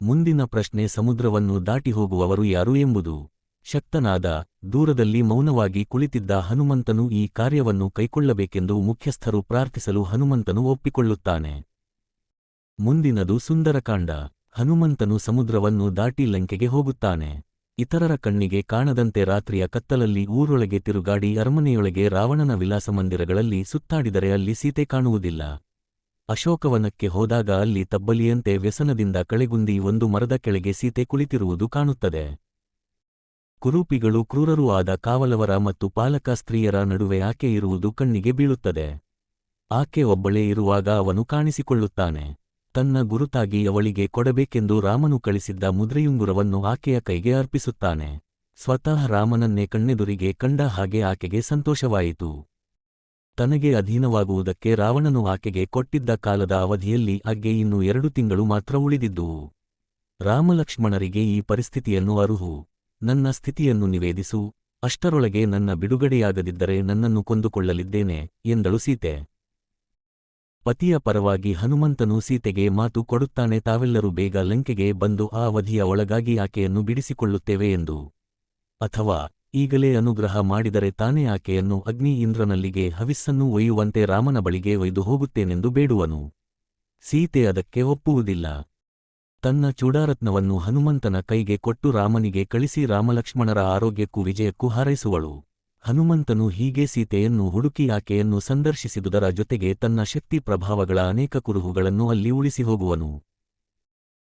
ಮುಂದಿನ ಪ್ರಶ್ನೆ ಸಮುದ್ರವನ್ನು ದಾಟಿ ಹೋಗುವವರು ಯಾರು ಎಂಬುದು. ಶಕ್ತನಾದ, ದೂರದಲ್ಲಿ ಮೌನವಾಗಿ ಕುಳಿತಿದ್ದ ಹನುಮಂತನು ಈ ಕಾರ್ಯವನ್ನು ಕೈಕೊಳ್ಳಬೇಕೆಂದು ಮುಖ್ಯಸ್ಥರು ಪ್ರಾರ್ಥಿಸಲು ಹನುಮಂತನು ಒಪ್ಪಿಕೊಳ್ಳುತ್ತಾನೆ. ಮುಂದಿನದು ಸುಂದರಕಾಂಡ. ಹನುಮಂತನು ಸಮುದ್ರವನ್ನು ದಾಟಿ ಲಂಕೆಗೆ ಹೋಗುತ್ತಾನೆ. ಇತರರ ಕಣ್ಣಿಗೆ ಕಾಣದಂತೆ ರಾತ್ರಿಯ ಕತ್ತಲಲ್ಲಿ ಊರೊಳಗೆ ತಿರುಗಾಡಿ ಅರಮನೆಯೊಳಗೆ ರಾವಣನ ವಿಲಾಸ ಮಂದಿರಗಳಲ್ಲಿ ಸುತ್ತಾಡಿದರೆ ಅಲ್ಲಿ ಸೀತೆ ಕಾಣುವುದಿಲ್ಲ. ಅಶೋಕವನಕ್ಕೆ ಹೋದಾಗ ಅಲ್ಲಿ ತಬ್ಬಲಿಯಂತೆ ವ್ಯಸನದಿಂದ ಕಳೆಗುಂದಿ ಒಂದು ಮರದ ಕೆಳಗೆ ಸೀತೆ ಕುಳಿತಿರುವುದು ಕಾಣುತ್ತದೆ. ಕುರೂಪಿಗಳು ಕ್ರೂರರೂ ಆದ ಕಾವಲವರ ಮತ್ತು ಪಾಲಕ ಸ್ತ್ರೀಯರ ನಡುವೆ ಆಕೆ ಇರುವುದು ಕಣ್ಣಿಗೆ ಬೀಳುತ್ತದೆ. ಆಕೆ ಒಬ್ಬಳೇ ಇರುವಾಗ ಅವನು ಕಾಣಿಸಿಕೊಳ್ಳುತ್ತಾನೆ. ತನ್ನ ಗುರುತಾಗಿ ಅವಳಿಗೆ ಕೊಡಬೇಕೆಂದು ರಾಮನು ಕಳಿಸಿದ್ದ ಮುದ್ರೆಯುಂಗುರವನ್ನು ಆಕೆಯ ಕೈಗೆ ಅರ್ಪಿಸುತ್ತಾನೆ. ಸ್ವತಃ ರಾಮನನ್ನೇ ಕಣ್ಣೆದುರಿಗೆ ಕಂಡ ಹಾಗೆ ಆಕೆಗೆ ಸಂತೋಷವಾಯಿತು. ತನಗೆ ಅಧೀನವಾಗುವುದಕ್ಕೆ ರಾವಣನು ಆಕೆಗೆ ಕೊಟ್ಟಿದ್ದ ಕಾಲದ ಅವಧಿಯಲ್ಲಿ ಅಗ್ಗೆ ಇನ್ನು ಎರಡು ತಿಂಗಳು ಮಾತ್ರ ಉಳಿದಿದ್ದುವು ರಾಮಲಕ್ಷ್ಮಣರಿಗೆ ಈ ಪರಿಸ್ಥಿತಿಯನ್ನು ಅರುಹು. ನನ್ನ ಸ್ಥಿತಿಯನ್ನು ನಿವೇದಿಸು, ಅಷ್ಟರೊಳಗೆ ನನ್ನ ಬಿಡುಗಡೆಯಾಗದಿದ್ದರೆ ನನ್ನನ್ನು ಕೊಂದುಕೊಳ್ಳಲಿದ್ದೇನೆ, ಎಂದಳು ಸೀತೆ. ಪತಿಯ ಪರವಾಗಿ ಹನುಮಂತನು ಸೀತೆಗೆ ಮಾತು ಕೊಡುತ್ತಾನೆ, ತಾವೆಲ್ಲರೂ ಬೇಗ ಲಂಕೆಗೆ ಬಂದು ಆ ಅವಧಿಯ ಒಳಗಾಗಿ ಆಕೆಯನ್ನು ಬಿಡಿಸಿಕೊಳ್ಳುತ್ತೇವೆ ಎಂದು. ಅಥವಾ ಈಗಲೇ ಅನುಗ್ರಹ ಮಾಡಿದರೆ ತಾನೇ ಆಕೆಯನ್ನು ಅಗ್ನಿ ಇಂದ್ರನಲ್ಲಿಗೆ ಹವಿಸ್ಸನ್ನು ಒಯ್ಯುವಂತೆ ರಾಮನ ಬಳಿಗೆ ಒಯ್ದು ಹೋಗುತ್ತೇನೆಂದು ಬೇಡುವನು. ಸೀತೆ ಅದಕ್ಕೆ ಒಪ್ಪುವುದಿಲ್ಲ. ತನ್ನ ಚೂಡಾರತ್ನವನ್ನು ಹನುಮಂತನ ಕೈಗೆ ಕೊಟ್ಟು ರಾಮನಿಗೆ ಕಳಿಸಿ ರಾಮಲಕ್ಷ್ಮಣರ ಆರೋಗ್ಯಕ್ಕೂ ವಿಜಯಕ್ಕೂ ಹಾರೈಸುವಳು. ಹನುಮಂತನು ಹೀಗೆ ಸೀತೆಯನ್ನು ಹುಡುಕಿ ಆಕೆಯನ್ನು ಸಂದರ್ಶಿಸಿದುದರ ಜೊತೆಗೆ ತನ್ನ ಶಕ್ತಿ ಪ್ರಭಾವಗಳ ಅನೇಕ ಕುರುಹುಗಳನ್ನು ಅಲ್ಲಿ ಉಳಿಸಿ ಹೋಗುವನು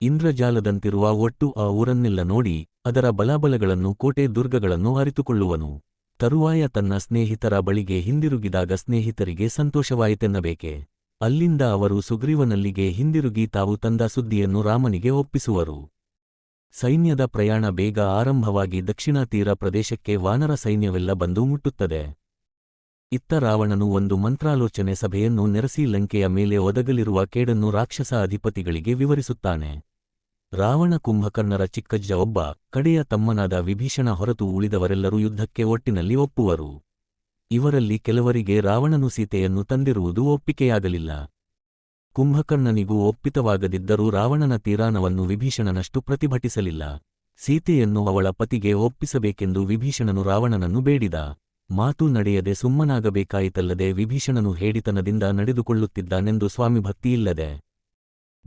ಇಂದ್ರಜಾಲದಂತಿರುವ ಒಟ್ಟು ಆ ಊರನ್ನೆಲ್ಲ ನೋಡಿ ಅದರ ಬಲಾಬಲಗಳನ್ನು ಕೋಟೆ ದುರ್ಗಗಳನ್ನು ಅರಿತುಕೊಳ್ಳುವನು. ತರುವಾಯ ತನ್ನ ಸ್ನೇಹಿತರ ಬಳಿಗೆ ಹಿಂದಿರುಗಿದಾಗ ಸ್ನೇಹಿತರಿಗೆ ಸಂತೋಷವಾಯಿತೆನ್ನಬೇಕೆ? ಅಲ್ಲಿಂದ ಅವರು ಸುಗ್ರೀವನಲ್ಲಿಗೆ ಹಿಂದಿರುಗಿ ತಾವು ತಂದ ಸುದ್ದಿಯನ್ನು ರಾಮನಿಗೆ ಒಪ್ಪಿಸುವರು. ಸೈನ್ಯದ ಪ್ರಯಾಣ ಬೇಗ ಆರಂಭವಾಗಿ ದಕ್ಷಿಣ ತೀರ ಪ್ರದೇಶಕ್ಕೆ ವಾನರ ಸೈನ್ಯವೆಲ್ಲ ಬಂದು ಮುಟ್ಟುತ್ತದೆ. ಇತ್ತ ರಾವಣನು ಒಂದು ಮಂತ್ರಾಲೋಚನೆ ಸಭೆಯನ್ನು ನೆರೆಸಿ ಲಂಕೆಯ ಮೇಲೆ ಒದಗಲಿರುವ ಕೇಡನ್ನು ರಾಕ್ಷಸ ಅಧಿಪತಿಗಳಿಗೆ ವಿವರಿಸುತ್ತಾನೆ. ರಾವಣ ಕುಂಭಕರ್ಣರ ಚಿಕ್ಕಜ್ಜ ಒಬ್ಬ ಕಡೆಯ ತಮ್ಮನಾದ ವಿಭೀಷಣ ಹೊರತು ಉಳಿದವರೆಲ್ಲರೂ ಯುದ್ಧಕ್ಕೆ ಒಟ್ಟಿನಲ್ಲಿ ಒಪ್ಪುವರು. ಇವರಲ್ಲಿ ಕೆಲವರಿಗೆ ರಾವಣನು ಸೀತೆಯನ್ನು ತಂದಿರುವುದು ಒಪ್ಪಿಕೆಯಾಗಲಿಲ್ಲ ಕುಂಭಕರ್ಣನಿಗೂ ಒಪ್ಪಿತವಾಗದಿದ್ದರೂ ರಾವಣನ ತೀರಾನವನ್ನು ವಿಭೀಷಣನಷ್ಟು ಪ್ರತಿಭಟಿಸಲಿಲ್ಲ. ಸೀತೆಯನ್ನು ಅವಳ ಪತಿಗೆ ಒಪ್ಪಿಸಬೇಕೆಂದು ವಿಭೀಷಣನು ರಾವಣನನ್ನು ಬೇಡಿದ. ಮಾತು ನಡೆಯದೆ ಸುಮ್ಮನಾಗಬೇಕಾಯಿತಲ್ಲದೆ ವಿಭೀಷಣನು ಹೇಡಿತನದಿಂದ ನಡೆದುಕೊಳ್ಳುತ್ತಿದ್ದಾನೆಂದು ಸ್ವಾಮಿಭಕ್ತಿಯಿಲ್ಲದೆ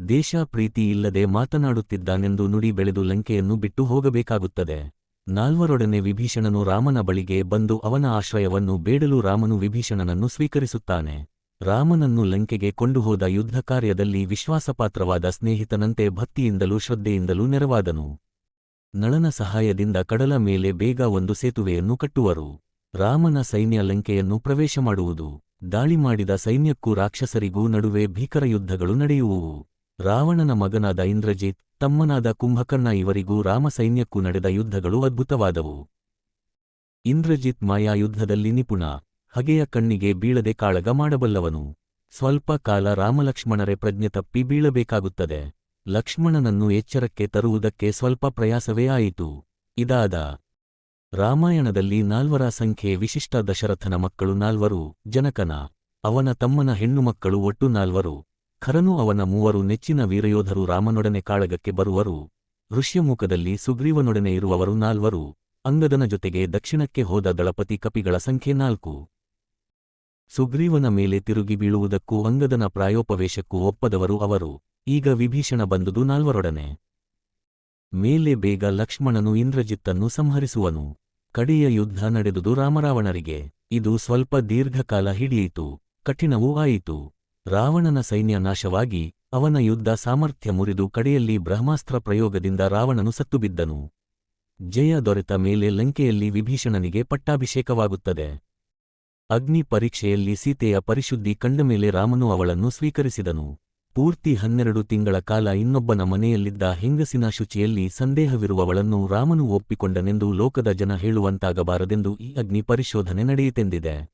ದೇಶ ಪ್ರೀತಿ ಇಲ್ಲದೆ ಮಾತನಾಡುತ್ತಿದ್ದಾನೆಂದು ನುಡಿ ಬೆಳೆದು ಲಂಕೆಯನ್ನು ಬಿಟ್ಟು ಹೋಗಬೇಕಾಗುತ್ತದೆ. ನಾಲ್ವರೊಡನೆ ವಿಭೀಷಣನು ರಾಮನ ಬಳಿಗೆ ಬಂದು ಅವನ ಆಶ್ರಯವನ್ನು ಬೇಡಲು ರಾಮನು ವಿಭೀಷಣನನ್ನು ಸ್ವೀಕರಿಸುತ್ತಾನೆ. ರಾಮನನ್ನು ಲಂಕೆಗೆ ಕೊಂಡುಹೋದ ಯುದ್ಧ ಕಾರ್ಯದಲ್ಲಿ ವಿಶ್ವಾಸಪಾತ್ರವಾದ ಸ್ನೇಹಿತನಂತೆ ಭಕ್ತಿಯಿಂದಲೂ ಶ್ರದ್ಧೆಯಿಂದಲೂ ನೆರವಾದನು. ನಳನ ಸಹಾಯದಿಂದ ಕಡಲ ಮೇಲೆ ಬೇಗ ಒಂದು ಸೇತುವೆಯನ್ನು ಕಟ್ಟುವರು. ರಾಮನ ಸೈನ್ಯ ಲಂಕೆಯನ್ನು ಪ್ರವೇಶ ಮಾಡುವುದು. ದಾಳಿ ಮಾಡಿದ ಸೈನ್ಯಕ್ಕೂ ರಾಕ್ಷಸರಿಗೂ ನಡುವೆ ಭೀಕರ ಯುದ್ಧಗಳು ನಡೆಯುವುವು. ರಾವಣನ ಮಗನಾದ ಇಂದ್ರಜಿತ್, ತಮ್ಮನಾದ ಕುಂಭಕರ್ಣ ಇವರಿಗೂ ರಾಮಸೈನ್ಯಕ್ಕೂ ನಡೆದ ಯುದ್ಧಗಳು ಅದ್ಭುತವಾದವು. ಇಂದ್ರಜಿತ್ ಮಾಯಾ ಯುದ್ಧದಲ್ಲಿ ನಿಪುಣ, ಹಗೆಯ ಕಣ್ಣಿಗೆ ಬೀಳದೆ ಕಾಳಗ ಮಾಡಬಲ್ಲವನು. ಸ್ವಲ್ಪ ಕಾಲ ರಾಮಲಕ್ಷ್ಮಣರೇ ಪ್ರಜ್ಞೆ ತಪ್ಪಿ ಬೀಳಬೇಕಾಗುತ್ತದೆ. ಲಕ್ಷ್ಮಣನನ್ನು ಎಚ್ಚರಕ್ಕೆ ತರುವುದಕ್ಕೆ ಸ್ವಲ್ಪ ಪ್ರಯಾಸವೇ ಆಯಿತು. ಇದಾದ, ರಾಮಾಯಣದಲ್ಲಿ ನಾಲ್ವರ ಸಂಖ್ಯೆ ವಿಶಿಷ್ಟ ದಶರಥನ ಮಕ್ಕಳು ನಾಲ್ವರು, ಜನಕನ, ಅವನ ತಮ್ಮನ ಹೆಣ್ಣು ಮಕ್ಕಳು ಒಟ್ಟು ನಾಲ್ವರು. ಖರನು ಅವನ ಮೂವರು ನೆಚ್ಚಿನ ವೀರಯೋಧರು ರಾಮನೊಡನೆ ಕಾಳಗಕ್ಕೆ ಬರುವರು. ಋಷ್ಯಮುಖದಲ್ಲಿ ಸುಗ್ರೀವನೊಡನೆ ಇರುವವರು ನಾಲ್ವರು. ಅಂಗದನ ಜೊತೆಗೆ ದಕ್ಷಿಣಕ್ಕೆ ಹೋದ ದಳಪತಿ ಕಪಿಗಳ ಸಂಖ್ಯೆ ನಾಲ್ಕು. ಸುಗ್ರೀವನ ಮೇಲೆ ತಿರುಗಿ ಬೀಳುವುದಕ್ಕೂ ಅಂಗದನ ಪ್ರಾಯೋಪವೇಶಕ್ಕೂ ಒಪ್ಪದವರು ಅವರು. ಈಗ ವಿಭೀಷಣ ಬಂದುದು ನಾಲ್ವರೊಡನೆ. ಮೇಲೆ ಬೇಗ ಲಕ್ಷ್ಮಣನು ಇಂದ್ರಜಿತ್ತನ್ನು ಸಂಹರಿಸುವನು. ಕಡೆಯ ಯುದ್ಧ ನಡೆದುದು ರಾಮರಾವಣರಿಗೆ. ಇದು ಸ್ವಲ್ಪ ದೀರ್ಘಕಾಲ ಹಿಡಿಯಿತು. ಕಠಿಣವೂ ಆಯಿತು. ರಾವಣನ ಸೈನ್ಯ ನಾಶವಾಗಿ ಅವನ ಯುದ್ಧ ಸಾಮರ್ಥ್ಯ ಮುರಿದು ಕಡೆಯಲ್ಲಿ ಬ್ರಹ್ಮಾಸ್ತ್ರ ಪ್ರಯೋಗದಿಂದ ರಾವಣನು ಸತ್ತುಬಿದ್ದನು. ಜಯ ದೊರೆತ ಮೇಲೆ ಲಂಕೆಯಲ್ಲಿ ವಿಭೀಷಣನಿಗೆ ಪಟ್ಟಾಭಿಷೇಕವಾಗುತ್ತದೆ. ಅಗ್ನಿ ಪರೀಕ್ಷೆಯಲ್ಲಿ ಸೀತೆಯ ಪರಿಶುದ್ಧಿ ಕಂಡ ಮೇಲೆ ರಾಮನು ಅವಳನ್ನು ಸ್ವೀಕರಿಸಿದನು. ಪೂರ್ತಿ ಹನ್ನೆರಡು ತಿಂಗಳ ಕಾಲ ಇನ್ನೊಬ್ಬನ ಮನೆಯಲ್ಲಿದ್ದ ಹೆಂಗಸಿನ ಶುಚಿಯಲ್ಲಿ ಸಂದೇಹವಿರುವವಳನ್ನು ರಾಮನು ಒಪ್ಪಿಕೊಂಡನೆಂದು ಲೋಕದ ಜನ ಹೇಳುವಂತಾಗಬಾರದೆಂದು ಈ ಅಗ್ನಿ ಪರಿಶೋಧನೆ ನಡೆಯಿತೆಂದಿದೆ.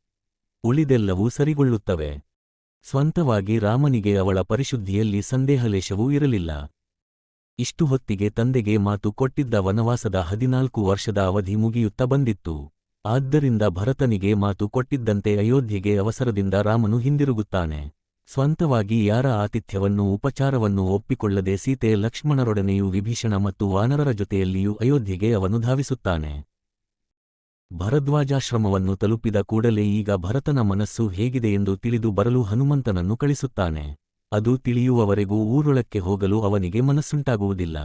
ಉಳಿದೆಲ್ಲವೂ ಸರಿಗೊಳ್ಳುತ್ತವೆ. ಸ್ವಂತವಾಗಿ ರಾಮನಿಗೆ ಅವಳ ಪರಿಶುದ್ಧಿಯಲ್ಲಿ ಸಂದೇಹಲೇಶವೂ ಇರಲಿಲ್ಲ. ಇಷ್ಟು ಹೊತ್ತಿಗೆ ತಂದೆಗೆ ಮಾತು ಕೊಟ್ಟಿದ್ದ ವನವಾಸದ ಹದಿನಾಲ್ಕು ವರ್ಷದ ಅವಧಿ ಮುಗಿಯುತ್ತಾ ಬಂದಿತ್ತು. ಆದ್ದರಿಂದ ಭರತನಿಗೆ ಮಾತು ಕೊಟ್ಟಿದ್ದಂತೆ ಅಯೋಧ್ಯೆಗೆ ಅವಸರದಿಂದ ರಾಮನು ಹಿಂದಿರುಗುತ್ತಾನೆ. ಸ್ವಂತವಾಗಿ ಯಾರ ಆತಿಥ್ಯವನ್ನು ಉಪಚಾರವನ್ನು ಒಪ್ಪಿಕೊಳ್ಳದೆ ಸೀತೆ ಲಕ್ಷ್ಮಣರೊಡನೆಯೂ ವಿಭೀಷಣ ಮತ್ತು ವಾನರರ ಜೊತೆಯಲ್ಲಿಯೂ ಅಯೋಧ್ಯೆಗೆ ಅವನು ಧಾವಿಸುತ್ತಾನೆ. ಭರದ್ವಾಜಾಶ್ರಮವನ್ನು ತಲುಪಿದ ಕೂಡಲೇ ಈಗ ಭರತನ ಮನಸ್ಸು ಹೇಗಿದೆ ಎಂದು ತಿಳಿದು ಬರಲು ಹನುಮಂತನನ್ನು ಕಳಿಸುತ್ತಾನೆ. ಅದು ತಿಳಿಯುವವರೆಗೂ ಊರೊಳಕ್ಕೆ ಹೋಗಲು ಅವನಿಗೆ ಮನಸ್ಸುಂಟಾಗುವುದಿಲ್ಲ.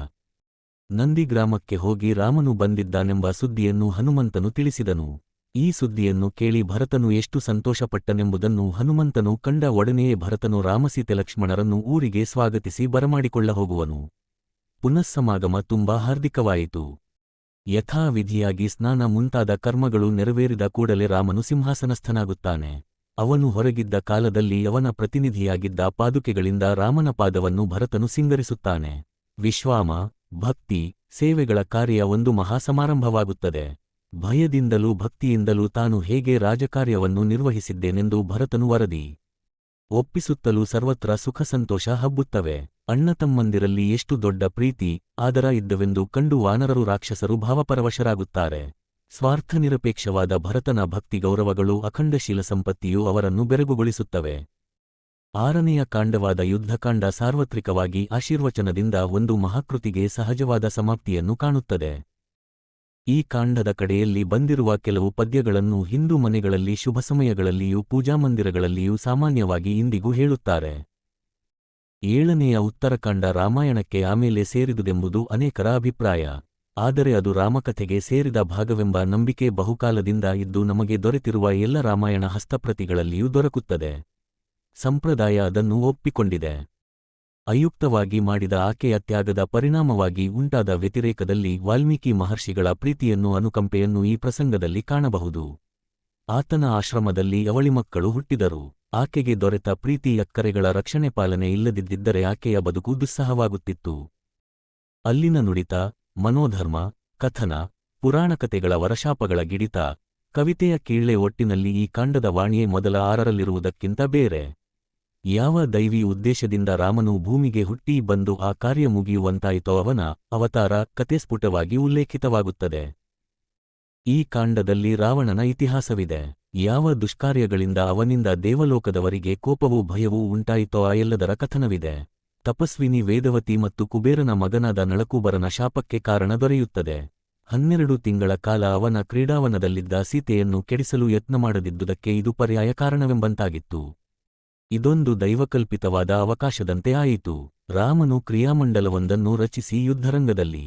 ನಂದಿಗ್ರಾಮಕ್ಕೆ ಹೋಗಿ ರಾಮನು ಬಂದಿದ್ದಾನೆಂಬ ಸುದ್ದಿಯನ್ನು ಹನುಮಂತನು ತಿಳಿಸಿದನು. ಈ ಸುದ್ದಿಯನ್ನು ಕೇಳಿ ಭರತನು ಎಷ್ಟು ಸಂತೋಷಪಟ್ಟನೆಂಬುದನ್ನು ಹನುಮಂತನು ಕಂಡ ಒಡನೆಯೇ ಭರತನು ರಾಮಸೀತೆ ಲಕ್ಷ್ಮಣರನ್ನು ಊರಿಗೆ ಸ್ವಾಗತಿಸಿ ಬರಮಾಡಿಕೊಳ್ಳ ಹೋಗುವನು ಪುನಃಸಮಾಗಮ ತುಂಬಾ ಹಾರ್ದಿಕವಾಯಿತು. ಯಥಾವಿಧಿಯಾಗಿ ಸ್ನಾನ ಮುಂತಾದ ಕರ್ಮಗಳು ನೆರವೇರಿದ ಕೂಡಲೇ ರಾಮನು ಸಿಂಹಾಸನಸ್ಥನಾಗುತ್ತಾನೆ. ಅವನು ಹೊರಗಿದ್ದ ಕಾಲದಲ್ಲಿ ಅವನ ಪ್ರತಿನಿಧಿಯಾಗಿದ್ದ ಪಾದುಕೆಗಳಿಂದ ರಾಮನ ಪಾದವನ್ನು ಭರತನು ಸಿಂಗರಿಸುತ್ತಾನೆ. ವಿಶ್ವಾಮ, ಭಕ್ತಿ, ಸೇವೆಗಳ ಕಾರ್ಯ ಒಂದು ಮಹಾಸಮಾರಂಭವಾಗುತ್ತದೆ. ಭಯದಿಂದಲೂ ಭಕ್ತಿಯಿಂದಲೂ ತಾನು ಹೇಗೆ ರಾಜಕಾರ್ಯವನ್ನು ನಿರ್ವಹಿಸಿದ್ದೇನೆಂದು ಭರತನು ವರದಿ. ಒಪ್ಪಿಸುತ್ತಲೂ ಸರ್ವತ್ರ ಸುಖ ಸಂತೋಷ ಹಬ್ಬುತ್ತವೆ. ಅಣ್ಣತಮ್ಮಂದಿರಲ್ಲಿ ಎಷ್ಟು ದೊಡ್ಡ ಪ್ರೀತಿ, ಆದರ ಇದ್ದವೆಂದು ಕಂಡು ವಾನರರು ರಾಕ್ಷಸರು ಭಾವಪರವಶರಾಗುತ್ತಾರೆ. ಸ್ವಾರ್ಥನಿರಪೇಕ್ಷವಾದ ಭರತನ ಭಕ್ತಿ ಗೌರವಗಳು ಅಖಂಡಶೀಲ ಸಂಪತ್ತಿಯು ಅವರನ್ನು ಬೆರಗುಗೊಳಿಸುತ್ತವೆ. ಆರನೆಯ ಕಾಂಡವಾದ ಯುದ್ಧಕಾಂಡ ಸಾರ್ವತ್ರಿಕವಾಗಿ ಆಶೀರ್ವಚನದಿಂದ ಒಂದು ಮಹಾಕೃತಿಗೆ ಸಹಜವಾದ ಸಮಾಪ್ತಿಯನ್ನು ಕಾಣುತ್ತದೆ. ಈ ಕಾಂಡದ ಕಡೆಯಲ್ಲಿ ಬಂದಿರುವ ಕೆಲವು ಪದ್ಯಗಳನ್ನು ಹಿಂದೂ ಮನೆಗಳಲ್ಲಿ, ಶುಭ ಸಮಯಗಳಲ್ಲಿಯೂ ಪೂಜಾಮಂದಿರಗಳಲ್ಲಿಯೂ ಸಾಮಾನ್ಯವಾಗಿ ಇಂದಿಗೂ ಹೇಳುತ್ತಾರೆ. ಏಳನೆಯ ಉತ್ತರಕಾಂಡ ರಾಮಾಯಣಕ್ಕೆ ಆಮೇಲೆ ಸೇರಿದುದೆಂಬುದು ಅನೇಕರ ಅಭಿಪ್ರಾಯ. ಆದರೆ ಅದು ರಾಮಕಥೆಗೆ ಸೇರಿದ ಭಾಗವೆಂಬ ನಂಬಿಕೆ ಬಹುಕಾಲದಿಂದ ಇದ್ದು ನಮಗೆ ದೊರೆತಿರುವ ಎಲ್ಲ ರಾಮಾಯಣ ಹಸ್ತಪ್ರತಿಗಳಲ್ಲಿಯೂ ದೊರಕುತ್ತದೆ. ಸಂಪ್ರದಾಯ ಅದನ್ನು ಒಪ್ಪಿಕೊಂಡಿದೆ. ಅಯುಕ್ತವಾಗಿ ಮಾಡಿದ ಆಕೆಯ ತ್ಯಾಗದ ಪರಿಣಾಮವಾಗಿ ಉಂಟಾದ ವ್ಯತಿರೇಕದಲ್ಲಿ ವಾಲ್ಮೀಕಿ ಮಹರ್ಷಿಗಳ ಪ್ರೀತಿಯನ್ನು ಅನುಕಂಪೆಯನ್ನು ಈ ಪ್ರಸಂಗದಲ್ಲಿ ಕಾಣಬಹುದು. ಆತನ ಆಶ್ರಮದಲ್ಲಿ ಅವಳಿ ಮಕ್ಕಳು ಹುಟ್ಟಿದರು. ಆಕೆಗೆ ದೊರೆತ ಪ್ರೀತಿ ಅಕ್ಕರೆಗಳ ರಕ್ಷಣೆ ಪಾಲನೆ ಇಲ್ಲದಿದ್ದರೆ ಆಕೆಯ ಬದುಕು ದುಸ್ಸಹವಾಗುತ್ತಿತ್ತು. ಅಲ್ಲಿನ ನುಡಿತ, ಮನೋಧರ್ಮ, ಕಥನ ಪುರಾಣಕತೆಗಳ ವರಶಾಪಗಳ ಗಿಡಿತ, ಕವಿತೆಯ ಕೀಳ್ಳೆ ಒಟ್ಟಿನಲ್ಲಿ ಈ ಕಾಂಡದ ವಾಣಿಯೇ ಮೊದಲ ಆರರಲ್ಲಿರುವುದಕ್ಕಿಂತ ಬೇರೆ. ಯಾವ ದೈವಿ ಉದ್ದೇಶದಿಂದ ರಾಮನು ಭೂಮಿಗೆ ಹುಟ್ಟಿ ಬಂದು ಆ ಕಾರ್ಯ ಮುಗಿಯುವಂತಾಯಿತೋ ಅವನ ಅವತಾರ ಕತೆ ಸ್ಫುಟವಾಗಿ ಉಲ್ಲೇಖಿತವಾಗುತ್ತದೆ. ಈ ಕಾಂಡದಲ್ಲಿ ರಾವಣನ ಇತಿಹಾಸವಿದೆ. ಯಾವ ದುಷ್ಕಾರ್ಯಗಳಿಂದ ಅವನಿಂದ ದೇವಲೋಕದವರಿಗೆ ಕೋಪವೂ ಭಯವೂ ಉಂಟಾಯಿತೋ ಆ ಎಲ್ಲದರ ಕಥನವಿದೆ. ತಪಸ್ವಿನಿ ವೇದವತಿ ಮತ್ತು ಕುಬೇರನ ಮಗನಾದ ನಳಕುಬರನ ಶಾಪಕ್ಕೆ ಕಾರಣ ದೊರೆಯುತ್ತದೆ. ಹನ್ನೆರಡು ತಿಂಗಳ ಕಾಲ ಅವನ ಕ್ರೀಡಾವನದಲ್ಲಿದ್ದ ಸೀತೆಯನ್ನು ಕೆಡಿಸಲು ಯತ್ನ ಮಾಡದಿದ್ದುದಕ್ಕೆ ಇದು ಪರ್ಯಾಯ ಕಾರಣವೆಂಬಂತಾಗಿತ್ತು. ಇದೊಂದು ದೈವಕಲ್ಪಿತವಾದ ಅವಕಾಶದಂತೆ ಆಯಿತು. ರಾಮನು ಕ್ರಿಯಾಮಂಡಲವೊಂದನ್ನು ರಚಿಸಿ ಯುದ್ಧರಂಗದಲ್ಲಿ